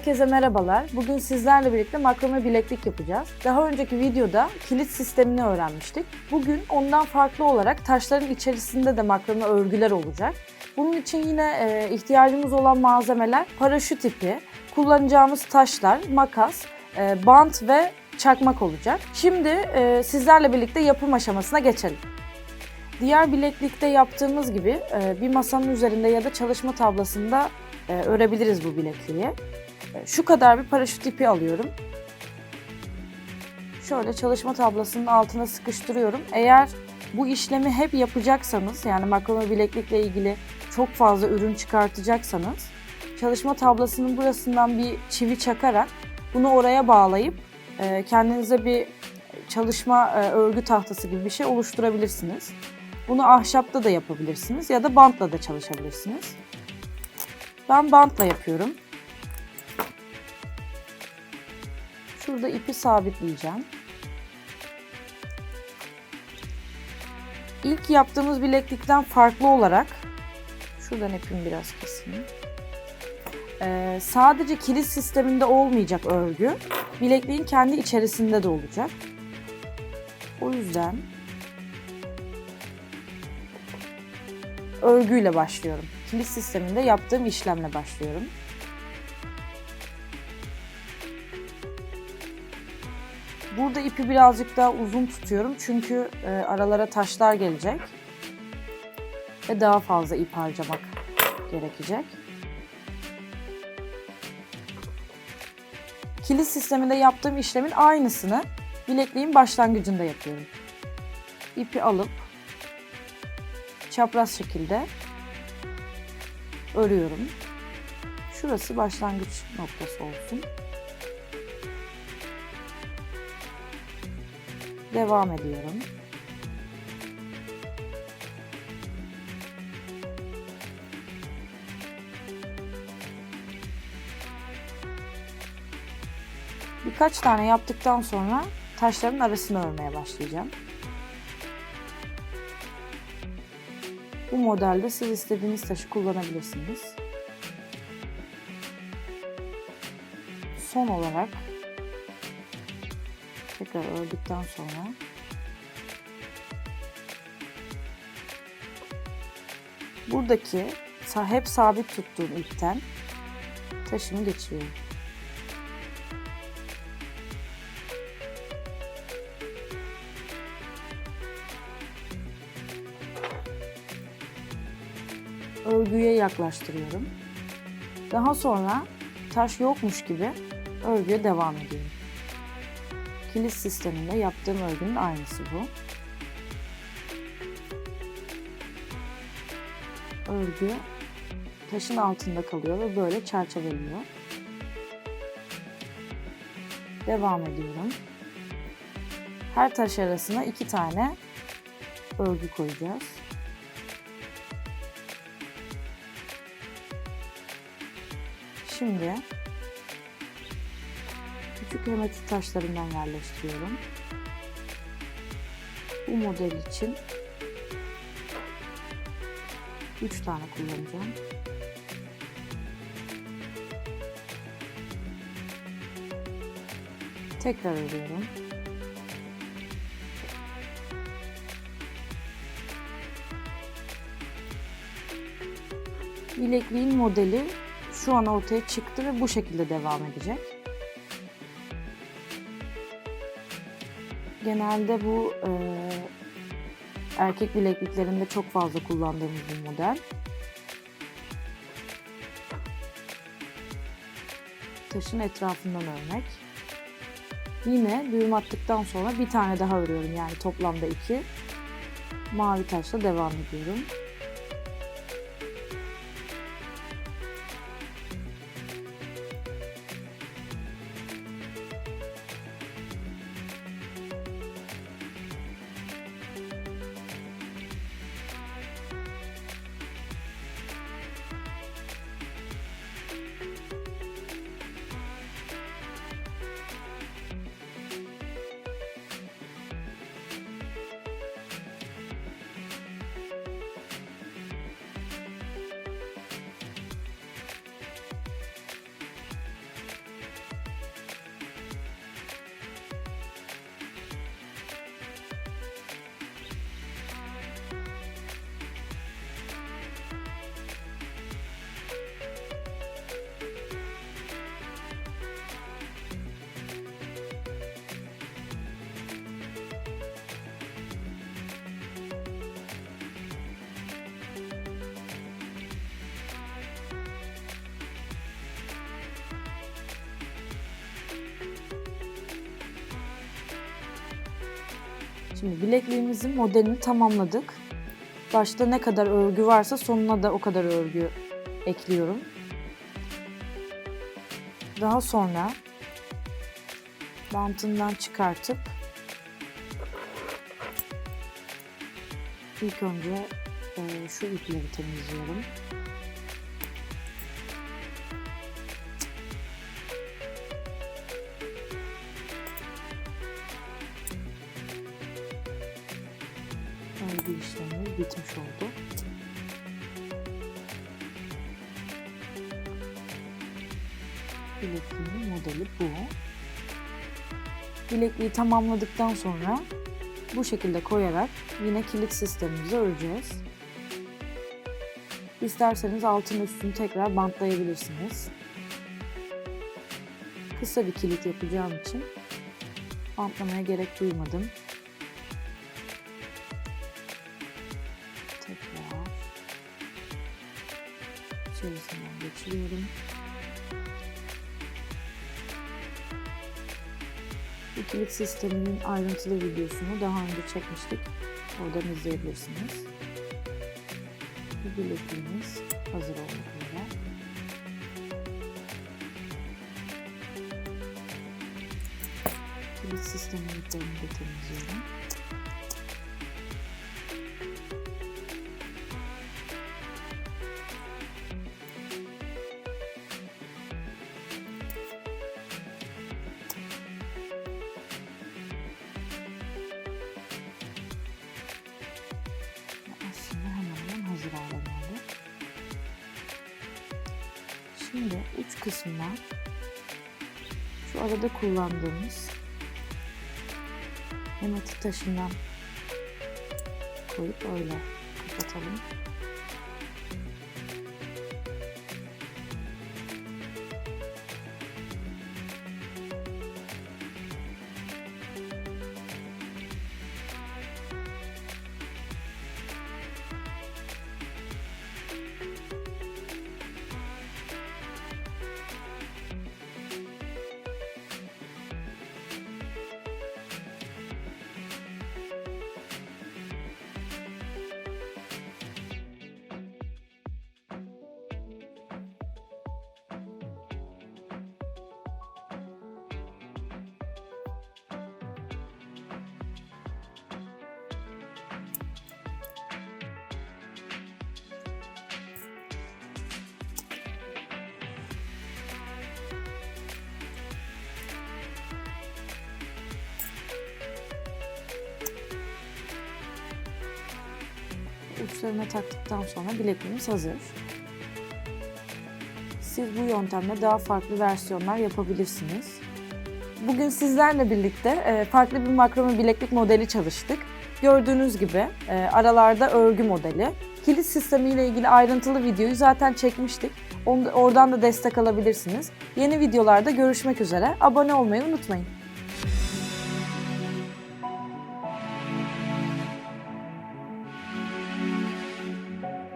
Herkese merhabalar. Bugün sizlerle birlikte makrome bileklik yapacağız. Daha önceki videoda kilit sistemini öğrenmiştik. Bugün ondan farklı olarak taşların içerisinde de makrome örgüler olacak. Bunun için yine e, ihtiyacımız olan malzemeler paraşüt ipi, kullanacağımız taşlar, makas, e, bant ve çakmak olacak. Şimdi e, sizlerle birlikte yapım aşamasına geçelim. Diğer bileklikte yaptığımız gibi bir masanın üzerinde ya da çalışma tablasında örebiliriz bu bilekliği. Şu kadar bir paraşüt ipi alıyorum. Şöyle çalışma tablasının altına sıkıştırıyorum. Eğer bu işlemi hep yapacaksanız yani makrome bileklikle ilgili çok fazla ürün çıkartacaksanız çalışma tablasının burasından bir çivi çakarak bunu oraya bağlayıp e, kendinize bir çalışma e, örgü tahtası gibi bir şey oluşturabilirsiniz. Bunu ahşapta da yapabilirsiniz ya da bantla da çalışabilirsiniz. Ben bantla yapıyorum. Şurada ipi sabitleyeceğim. İlk yaptığımız bileklikten farklı olarak şuradan ipimi biraz keseyim. Ee, sadece kilit sisteminde olmayacak örgü. Bilekliğin kendi içerisinde de olacak. O yüzden örgüyle başlıyorum. Kilit sisteminde yaptığım işlemle başlıyorum. Burada ipi birazcık daha uzun tutuyorum çünkü e, aralara taşlar gelecek ve daha fazla ip harcamak gerekecek. Kilit sisteminde yaptığım işlemin aynısını bilekliğin başlangıcında yapıyorum. İpi alıp çapraz şekilde örüyorum. Şurası başlangıç noktası olsun. Devam ediyorum. Birkaç tane yaptıktan sonra taşların arasını örmeye başlayacağım. Bu modelde siz istediğiniz taşı kullanabilirsiniz. Son olarak tekrar ördükten sonra buradaki hep sabit tuttuğum ipten taşımı geçiriyorum. örgüye yaklaştırıyorum. Daha sonra taş yokmuş gibi örgüye devam ediyorum. Kilit sisteminde yaptığım örgünün aynısı bu. Örgü taşın altında kalıyor ve böyle çerçeveliyor. Devam ediyorum. Her taş arasına iki tane örgü koyacağız. Şimdi küçük hematit taşlarından yerleştiriyorum. Bu model için 3 tane kullanacağım. Tekrar örüyorum. Bilekliğin modeli şu an ortaya çıktı ve bu şekilde devam edecek. Genelde bu e, erkek bilekliklerinde çok fazla kullandığımız bir model. Taşın etrafından örmek. Yine düğüm attıktan sonra bir tane daha örüyorum yani toplamda iki. Mavi taşla devam ediyorum. Şimdi bilekliğimizin modelini tamamladık. Başta ne kadar örgü varsa sonuna da o kadar örgü ekliyorum. Daha sonra bantından çıkartıp ilk önce e, şu ipleri temizliyorum. Bitmiş oldu. Bilekliğin modeli bu. Bilekliği tamamladıktan sonra bu şekilde koyarak yine kilit sistemimizi öreceğiz. İsterseniz altın üstünü tekrar bantlayabilirsiniz. Kısa bir kilit yapacağım için bantlamaya gerek duymadım. İçerisinden geçiriyorum. Bu kilit sisteminin ayrıntılı videosunu daha önce çekmiştik. Oradan izleyebilirsiniz. Bu bilekliğimiz hazır olmak üzere. Kilit sistemi iplerini de temizliyorum. Geldi. Şimdi uç kısmına şu arada kullandığımız hematit taşından koyup öyle kapatalım. Uçlarına taktıktan sonra bilekliğimiz hazır. Siz bu yöntemle daha farklı versiyonlar yapabilirsiniz. Bugün sizlerle birlikte e, farklı bir makrome bileklik modeli çalıştık. Gördüğünüz gibi e, aralarda örgü modeli. Kilit sistemiyle ilgili ayrıntılı videoyu zaten çekmiştik. Oradan da destek alabilirsiniz. Yeni videolarda görüşmek üzere. Abone olmayı unutmayın.